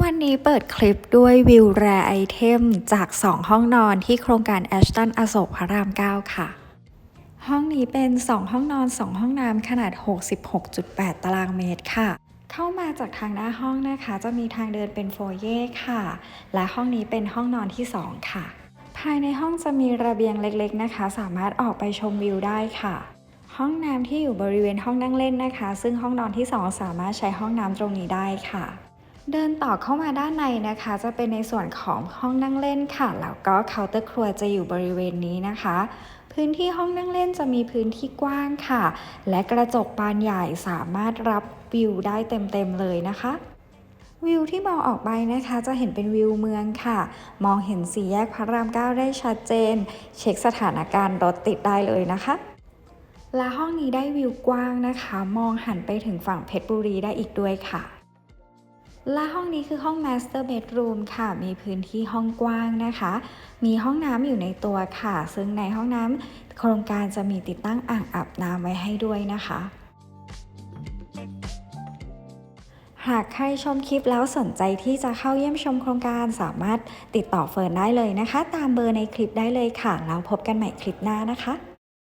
วันนี้เปิดคลิปด้วยวิวแรไอเทมจาก 2 ห้องนอนที่โครงการแอชตันอโศกพระราม 9 ค่ะ ห้องนี้เป็น 2 ห้องนอน 2 ห้องน้ำขนาด 66.8 ตารางเมตรค่ะ เข้ามาจากทางหน้าห้องนะคะ จะมีทางเดินเป็นโฟเย่ค่ะ และห้องนี้เป็นห้องนอนที่ 2 ค่ะ ภายในห้องจะมีระเบียงเล็กๆนะคะ สามารถออกไปชมวิวได้ค่ะ ห้องน้ำที่อยู่บริเวณห้องนั่งเล่นนะคะ ซึ่งห้องนอนที่ 2 สามารถใช้ห้องน้ำตรงนี้ได้ค่ะ เดินต่อเข้ามาด้านในนะคะ จะเป็นในส่วนของห้องนั่งเล่นค่ะ แล้วก็เคาน์เตอร์ครัวจะอยู่บริเวณนี้นะคะ พื้นที่ห้องนั่งเล่นจะมีพื้นที่กว้างค่ะ และกระจกบานใหญ่สามารถรับวิวได้เต็มๆเลยนะคะวิวที่มองออกไปนะคะจะเห็นเป็นวิวเมืองค่ะ มองเห็นสี่แยกพระรามเก้าได้ชัดเจน เช็คสถานการณ์รถติดได้เลยนะคะ และห้องนี้ได้วิวกว้างนะคะ มองหันไปถึงฝั่งเพชรบุรีได้อีกด้วยค่ะ และห้องนี้คือห้อง Master Bedroom ค่ะ มีพื้นที่ห้องกว้างนะคะ มีห้องน้ำอยู่ในตัวค่ะ ซึ่งในห้องน้ำโครงการจะมีติดตั้งอ่างอาบน้ำไว้ให้ด้วยนะคะ หากใครชมคลิปแล้วสนใจที่จะเข้าเยี่ยมชมโครงการสามารถติดต่อเฟิร์นได้เลยนะคะ ตามเบอร์ในคลิปได้เลยค่ะ แล้วพบกันใหม่คลิปหน้านะคะ